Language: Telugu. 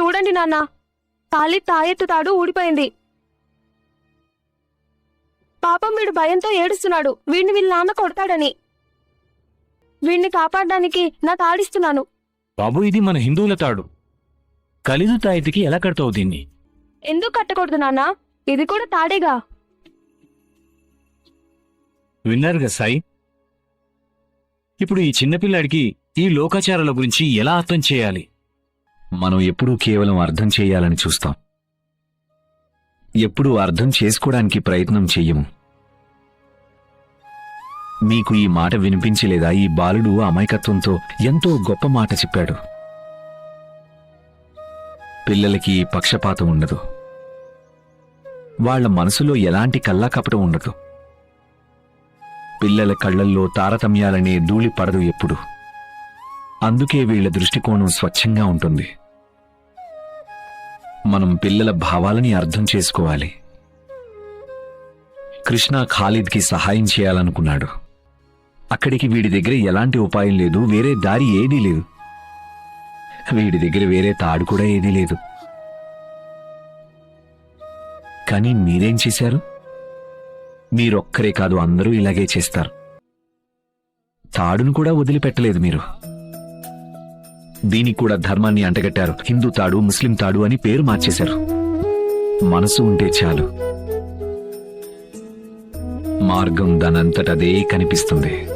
చూడండి నాన్న. తాళి తాయెత్తు తాడు ఊడిపోయింది. పాపం వీడు భయంతో ఏడుస్తున్నాడు. వీడిని వీళ్ళ నాన్న కొడతాడని. వీడిని కాపాడడానికి నా తాడిస్తున్నాను. బాబు ఇది మన హిందువుల తాడు. ఖలీదు తాయితికి ఎలా కడతావు దీన్ని? ఎందుకు కట్టకూడదు నాన్న? ఇది కూడా తాడేగా. విన్నారుగా సాయి? ఇప్పుడు ఈ చిన్నపిల్లాడికి ఈ లోకాచారాల గురించి ఎలా అర్థం చేయాలి? మనం ఎప్పుడూ కేవలం అర్థం చేయాలని చూస్తాం. ఎప్పుడూ అర్థం చేసుకోవడానికి ప్రయత్నం చెయ్యము మీకు ఈ మాట వినిపించలేదా? ఈ బాలుడు అమాయకత్వంతో ఎంతో గొప్ప మాట చెప్పాడు. పిల్లలకి పక్షపాతం ఉండదు. వాళ్ళ మనసులో ఎలాంటి కల్లాకపటం ఉండదు. పిల్లల కళ్ళల్లో తారతమ్యాలనే ధూళి పడదు ఎప్పుడు. అందుకే వీళ్ళ దృష్టికోణం స్వచ్ఛంగా ఉంటుంది. మనం పిల్లల భావాలని అర్థం చేసుకోవాలి. కృష్ణ ఖాలిద్కి సహాయం చేయాలనుకున్నాడు. అక్కడికి వీడి దగ్గర ఎలాంటి ఉపాయం లేదు వేరే దారి ఏదీ లేదు. వీడి దగ్గర వేరే తాడు కూడా ఏదీ లేదు. కానీ మీరేం చేశారు? మీరొక్కరే కాదు అందరూ ఇలాగే చేస్తారు. తాడును కూడా వదిలిపెట్టలేదు మీరు. దీనికి కూడా ధర్మాన్ని అంటగట్టారు. హిందూ తాడు ముస్లిం తాడు అని పేరు మార్చేశారు. మనసు ఉంటే చాలు. మార్గం దానంతటదే కనిపిస్తుంది.